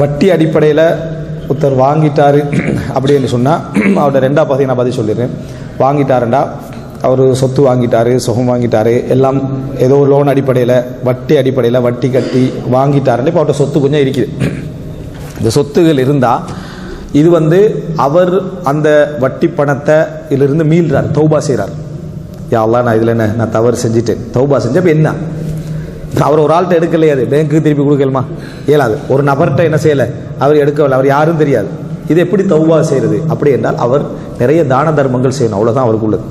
வட்டி அடிப்படையில் ஒருத்தர் வாங்கிட்டார் அப்படின்னு சொன்னால் அவரோட ரெண்டாவது பதவி நான் பதில் சொல்லிடுறேன். வாங்கிட்டாருண்டா அவர் சொத்து வாங்கிட்டாரு சுகம் வாங்கிட்டாரு எல்லாம் ஏதோ லோன் அடிப்படையில் வட்டி அடிப்படையில் வட்டி கட்டி வாங்கிட்டாருன்னு இப்போ அவர்கிட்ட சொத்து கொஞ்சம் இருக்குது. இந்த சொத்துகள் இருந்தால் இது வந்து அவர் அந்த வட்டி பணத்தை இதிலிருந்து மீள்றார் தௌபா செய்கிறார் யா நான் இதில் என்ன நான் தவறு செஞ்சுட்டேன். தௌபா செஞ்சப்போ என்ன? அவர் ஒரு ஆள்கிட்ட எடுக்கலையே அது. பேங்க்கு திருப்பி கொடுக்கலுமா? இயலாது. ஒரு நபர்கிட்ட என்ன செய்யலை? அவர் எடுக்கவில்லை. அவர் யாரும் தெரியாது. இது எப்படி தௌவா செய்கிறது அப்படி என்றால் அவர் நிறைய தான தர்மங்கள் செய்யணும். அவ்வளோதான் அவருக்கு உள்ளது.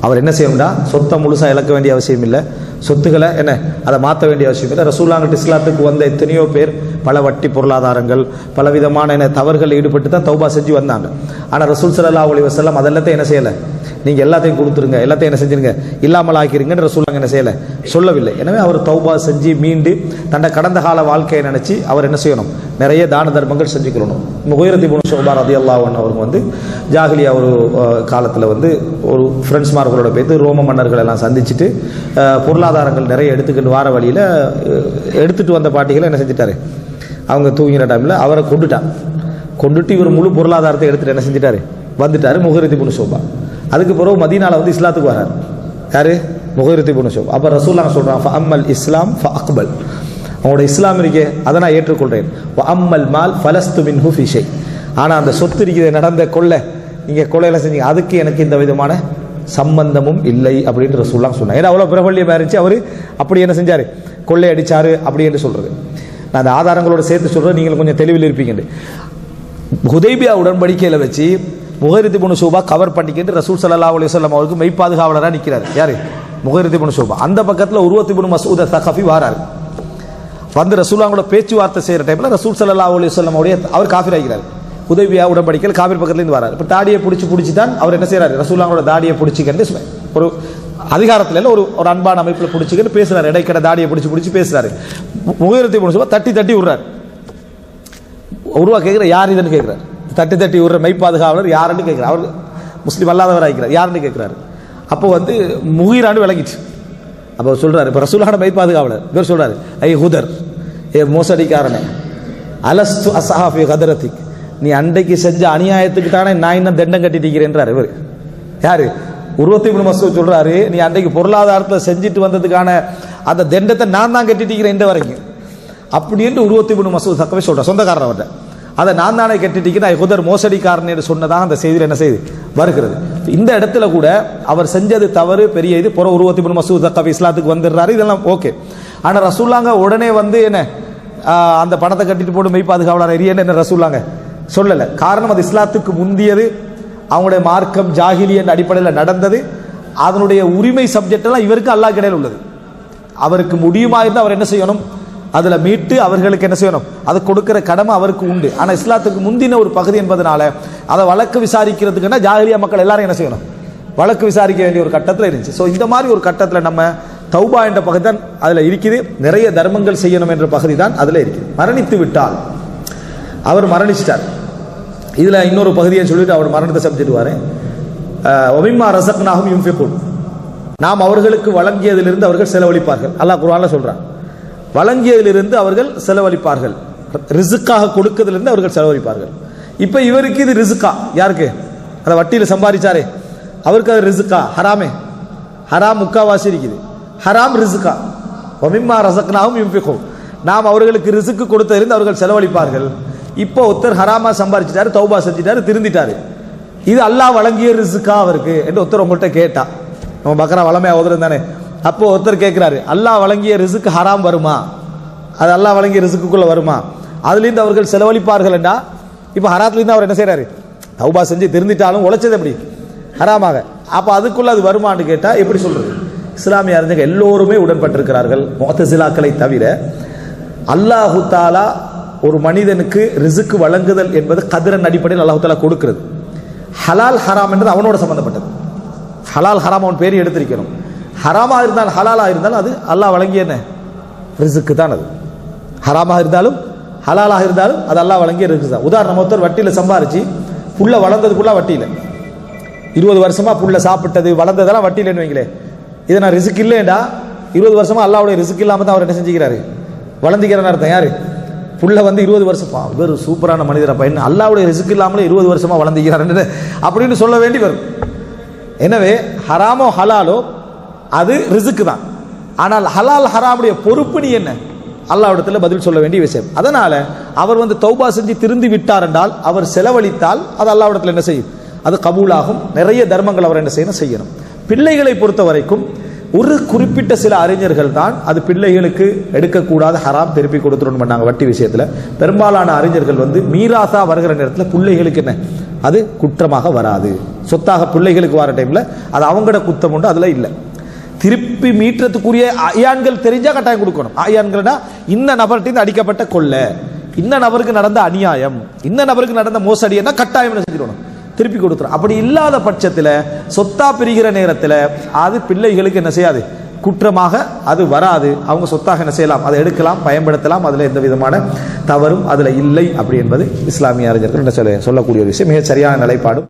அவர் என்ன செய்யணும்னா சொத்தை முழுசாக இழக்க வேண்டிய அவசியம் இல்லை. சொத்துக்களை என்ன? அதை மாற்ற வேண்டிய அவசியம் இல்லை. ரசூலாங்கட் இஸ்லாத்துக்கு வந்த எத்தனையோ பேர் பல வட்டி பொருளாதாரங்கள் பல விதமான என்ன தவறுகள் ஈடுபட்டு தான் தௌபா செஞ்சு வந்தாங்க. ஆனால் ரசூல் ஸல்லல்லாஹு அலைஹி வசல்லாம் அதெல்லாத்தையும் என்ன செய்யலை? நீங்கள் எல்லாத்தையும் கொடுத்துருங்க எல்லாத்தையும் என்ன செஞ்சிருங்க. இல்லாமல் ஆக்கிருங்கன்ற சொல்லுவாங்க என்ன செய்யலை? சொல்லவில்லை. எனவே அவர் தௌபா செஞ்சு மீண்டு தன்னை கடந்த கால வாழ்க்கையை நினச்சி அவர் என்ன செய்யணும்? நிறைய தான தர்மங்கள் செஞ்சுக்கணும் முகைரத்தி குண சோபா அதி அல்லாவன் அவருக்கு வந்து ஜாகிலியா ஒரு காலத்தில் வந்து ஒரு ஃப்ரெண்ட்ஸ்மார்களோட போய்த்து ரோம மன்னர்கள் எல்லாம் சந்திச்சுட்டு பொருளாதாரங்கள் நிறைய எடுத்துக்கிட்டு வார வழியில் எடுத்துட்டு வந்த பாட்டிகளை என்ன செஞ்சிட்டாரு? அவங்க தூங்கின டைமில் அவரை கொண்டுட்டான். கொண்டுட்டு இவர் முழு பொருளாதாரத்தை எடுத்துகிட்டு என்ன செஞ்சிட்டாரு? வந்துட்டார் முகரித்தி புனு சோபா அதுக்கு பிறகு மதீனால வந்து இஸ்லாத்துக்கு வரார். யாரு? முகரித்தி புனு சோபா அப்போ ரசூல்லாங்க சொல்றான் "ஃப அம்மல் இஸ்லாம் ஃப அக்பல் அவங்களோட இஸ்லாம் இருக்கே அதை நான் ஏற்றுக்கொள்றேன். அம்மல் மால் ஃபலஸ்து மின் ஹுஃபிஷை ஆனால் அந்த சொத்து இருக்குது நடந்த கொள்ளை. நீங்கள் கொள்ளையெல்லாம் செஞ்சீங்க. அதுக்கு எனக்கு இந்த விதமான சம்பந்தமும் இல்லை அப்படின்ற ரசூல்லாம் சொன்னேன் ஏன்னா அவ்வளோ பிரபல்யமாக இருந்துச்சு அவர் அப்படி என்ன செஞ்சார்? கொள்ளை அடித்தார் அப்படி என்று சொல்கிறது நான் அந்த ஆதாரங்களோட சேர்த்து சொல்கிறேன் நீங்கள் கொஞ்சம் தெளிவில் இருப்பீங்க ஹுதைபியா உடன்படிக்கையில் வச்சு முகரித்து புனு சூபா கவர் பண்ணிக்கிட்டு ரசூல் சல்லா அலைஹி வஸல்லம் அவருக்கு மெய்ப்பாதுகாவலராக நிற்கிறார் யாரு? முகரித்து புனு சூபா. அந்த பக்கத்தில் உருவத்தி புனு மசூத தகஃபி வாரார். வந்து ரசூலாங்களோட பேச்சுவார்த்தை செய்கிற டைமில் ரசூல் சல்லா அலைஹி வஸல்லம் அவர் காஃபிர் ஆகிறார் உதவியா உடன்படிக்கையில் காஃபிர் பக்கத்துலேருந்து வரார். இப்போ தாடியை பிடிச்சி பிடிச்சி தான் அவர் என்ன செய்கிறார் ரசூலாங்களோட தாடியை பிடிச்சிக்கிட்டு ஒரு அதிகாரத்தில் இல்லை ஒரு ஒரு அன்பான அமைப்பில் பிடிச்சிக்கிட்டு பேசுகிறார் இடைக்கடை தாடியை பிடிச்சி பிடிச்சி பேசுறாரு. முகரத்தை பிடிச்சி தட்டி தட்டி விடுறாரு. உருவா கேட்குற யார் இதுன்னு கேட்குறாரு தட்டி தட்டி விடுற மெய்ப்பாதுகாவலர் யாருன்னு கேட்குறாரு. அவர் முஸ்லீம் அல்லாதவர் ஆகிக்கிறார். யாருன்னு கேட்குறாரு? அப்போ வந்து முகிரான்னு விளங்கிச்சு. அப்போ சொல்கிறாரு இப்போ ரசூலான மெய்ப்பாதுகாவலர். இவர் சொல்றாரு ஐ ஹுதர் ஏ மோசடிக்காரனே அலஸ்து அசஹாஃபி கதரத்திக் நீ அன்றைக்கு செஞ்ச அநியாயத்துக்கு தானே நான் இன்னும் தண்டம் கட்டிட்டிருக்கிறேன்றார் இவர். யாரு? உருவத்தி மசூத் சொல்றாரு நீ அன்றைக்கு பொருளாதாரத்தை செஞ்சுட்டு வந்ததுக்கான அந்த தண்டத்தை நான் தான் கட்டிட்டிருக்கிறேன் இந்த வரைக்கும் அப்படின்ட்டு உருவத்தி மசூத் தக்கவே சொல்கிறேன் சொந்தக்காரர் அவர்கிட்ட. அதை நான் தானே கட்டிட்டிக்கு நான் ஹுதர் மோசடிக்காரன் என்று சொன்னதாக அந்த செய்தியில் என்ன செய்து? வருகிறது. இந்த இடத்துல கூட அவர் செஞ்சது தவறு பெரிய இது புற உருவத்தி மூணு மசூத் தக்கவி இஸ்லாத்துக்கு வந்துடுறாரு இதெல்லாம் ஓகே. ஆனால் ரசூல்லாங்க உடனே வந்து என்ன அந்த பணத்தை கட்டிட்டு போட்டு மெய் பாதுகாவலர் எரியன்னு என்ன ரசூல்லாங்க சொல்லலை. காரணம் அது இஸ்லாத்துக்கு முந்தியது அவங்களுடைய மார்க்கம் ஜாகிலியன் அடிப்படையில் நடந்தது அதனுடைய உரிமை சப்ஜெக்ட் எல்லாம் இவருக்கு அல்லாஹ் கிடையாது உள்ளது. அவருக்கு முடியுமா இருந்தால் அவர் என்ன செய்யணும்? அதில் மீட்டு அவர்களுக்கு என்ன செய்யணும்? அதை கொடுக்கிற கடமை அவருக்கு உண்டு. ஆனால் இஸ்லாத்துக்கு முந்தின ஒரு பகுதி என்பதனால அதை வழக்கு விசாரிக்கிறதுக்குன்னா ஜாகிரியா மக்கள் எல்லாரும் என்ன செய்யணும்? வழக்கு விசாரிக்க வேண்டிய ஒரு கட்டத்தில் இருந்துச்சு. ஸோ இந்த மாதிரி ஒரு கட்டத்தில் நம்ம தௌபா என்ற பகுதி தான் அதில் இருக்குது. நிறைய தர்மங்கள் செய்யணும் என்ற பகுதி தான் அதில் இருக்குது. மரணித்து விட்டால். அவர் மரணிச்சிட்டார். இதில் இன்னொரு பகுதியை சொல்லிட்டு அவர் மரணத்தை சமைச்சிடுவார் ஒமிம்மா ரசக்னாகும் யும்ஃபிகுன் நாம் அவர்களுக்கு வழங்கியதிலிருந்து அவர்கள் செலவழிப்பார்கள். அல்லாஹ் குர்ஆன்ல சொல்கிறான் வழங்கியதிலிருந்து அவர்கள் செலவழிப்பார்கள். ரிசுக்காக கொடுக்கிறதுலேருந்து அவர்கள் செலவழிப்பார்கள். இப்போ இவருக்கு இது ரிசுக்கா. யாருக்கு? அந்த வட்டியில் சம்பாதிச்சாரே. அவருக்கு அது ரிசுக்கா. ஹராமே. ஹராம் முக்காவாசி இருக்குது. ஹராம் ரிசுக்கா. ஒமிம்மா ரசக்னாவும் இம்பிக்கும் நாம் அவர்களுக்கு ரிசுக்கு கொடுத்ததிலிருந்து அவர்கள் செலவழிப்பார்கள். இப்போ ஒருத்தர் ஹராமா சம்பாதிச்சிட்டாரு தௌபா செஞ்சிட்டாரு திருந்திட்டாரு. இது அல்லாஹ் வழங்கிய ரிசுக்கா அவருக்கு என்று ஒருத்தர் உங்கள்கிட்ட கேட்டா. நம்ம பக்கரா வளமையாக ஓதுறது தானே அப்போ ஒருத்தர் கேட்குறாரு அல்லாஹ் வழங்கிய ரிசுக்கு ஹராம் வருமா? அது அல்லாஹ் வழங்கிய ரிசுக்குள்ளே வருமா? அதுலேருந்து அவர்கள் செலவழிப்பார்கள் இப்போ ஹராத்துலேருந்து அவர் என்ன செய்கிறாரு தௌபா செஞ்சு திருந்திட்டாலும் உழைச்சது எப்படி? ஹராமாக. அப்போ அதுக்குள்ளே அது வருமான்னு கேட்டால் எப்படி சொல்கிறது இஸ்லாமிய அறிஞர்கள் எல்லோருமே உடன்பட்டிருக்கிறார்கள் முகத்தசிலாக்களை தவிர. அல்லாஹு தாலா ஒரு மனிதனுக்கு ரிசுக்கு வழங்குதல் என்பது கதிரன் அடிப்படையில் அல்லாஹு தாலா கொடுக்கிறது. ஹலால் ஹராம் என்றது அவனோட சம்மந்தப்பட்டது ஹலால் ஹராம் அவன் பேர் எடுத்திருக்கணும் ஹராமா இருந்தால் ஹலாலாக இருந்தாலும் அது அல்லாஹ் வழங்கிய என்ன? ரிசுக்கு தான் அது. ஹராமாக இருந்தாலும் ஹலாலாக இருந்தாலும் அது அல்லாஹ் வழங்கிய ரிசுக்கு தான். உதாரணம் ஒருத்தர் வட்டியில் சம்பாரிச்சு புள்ள வளர்ந்தது ஃபுல்லாக வட்டியில். இருபது வருஷமாக புள்ள சாப்பிட்டது வளர்ந்ததெல்லாம் வட்டியிலன்னு வைங்களேன் இதை நான் ரிசுக்கு இல்லைண்டா இருபது வருஷமா அல்லாவுடைய ரிசுக்கு இல்லாமல் தான் அவர் என்ன செஞ்சுக்கிறாரு? வளர்ந்துக்கிறன்னு அர்த்தம் யார்? புள்ள வந்து இருபது வருஷம் வெறும் இவர் சூப்பரான மனிதர் பையன். என்ன அல்லாவுடைய ரிசுக்கு இல்லாமலே இருபது வருஷமாக வளர்ந்துக்கிறார் அப்படின்னு சொல்ல வேண்டி வரும். எனவே ஹராமோ ஹலாலோ அது ரிசுக்கு தான். ஆனால் ஹலால் ஹராமுடைய பொறுப்பு நீ என்ன? அல்லாவிடத்தில் பதில் சொல்ல வேண்டிய விஷயம். அதனால அவர் வந்து தௌபா செஞ்சு திருந்து விட்டார் என்றால் அவர் செலவழித்தால் அது அல்லாவிடத்தில் என்ன செய்யும்? அது கபூலாகும். நிறைய தர்மங்கள் அவர் என்ன செய்யணும்? செய்யணும். பிள்ளைகளை பொறுத்த வரைக்கும் ஒரு குறிப்பிட்ட சில அறிஞர்கள் தான் அது பிள்ளைகளுக்கு எடுக்கக்கூடாத ஹராம் திருப்பி கொடுத்துடணும் பண்ணாங்க வட்டி விஷயத்தில். பெரும்பாலான அறிஞர்கள் வந்து மீராசா வருகிற நேரத்தில் பிள்ளைகளுக்கு என்ன? அது குற்றமாக வராது. சொத்தாக பிள்ளைகளுக்கு வர டைமில் அது அவங்களோட குத்தம் உண்டு அதில் இல்லை. திருப்பி மீட்டுறதுக்குரிய அயான்கள் தெரிஞ்சால் கட்டாயம் கொடுக்கணும். அயான்கள்னா இந்த நபர்கிட்ட அடிக்கப்பட்ட கொள்ளை இந்த நபருக்கு நடந்த அநியாயம் இந்த நபருக்கு நடந்த மோசடினா கட்டாயம் செஞ்சிடணும் திருப்பி கொடுத்துரும். அப்படி இல்லாத பட்சத்தில் சொத்தா பிரிகிற நேரத்தில் அது பிள்ளைகளுக்கு என்ன செய்யாது? குற்றமாக அது வராது. அவங்க சொத்தாக என்ன செய்யலாம்? அதை எடுக்கலாம் பயன்படுத்தலாம். அதில் எந்த விதமான தவறும் அதில் இல்லை அப்படி என்பது இஸ்லாமிய அறிஞர்கள் என்ன சொல்ல சொல்லக்கூடிய ஒரு விஷயம். மிக சரியான நிலைப்பாடும்.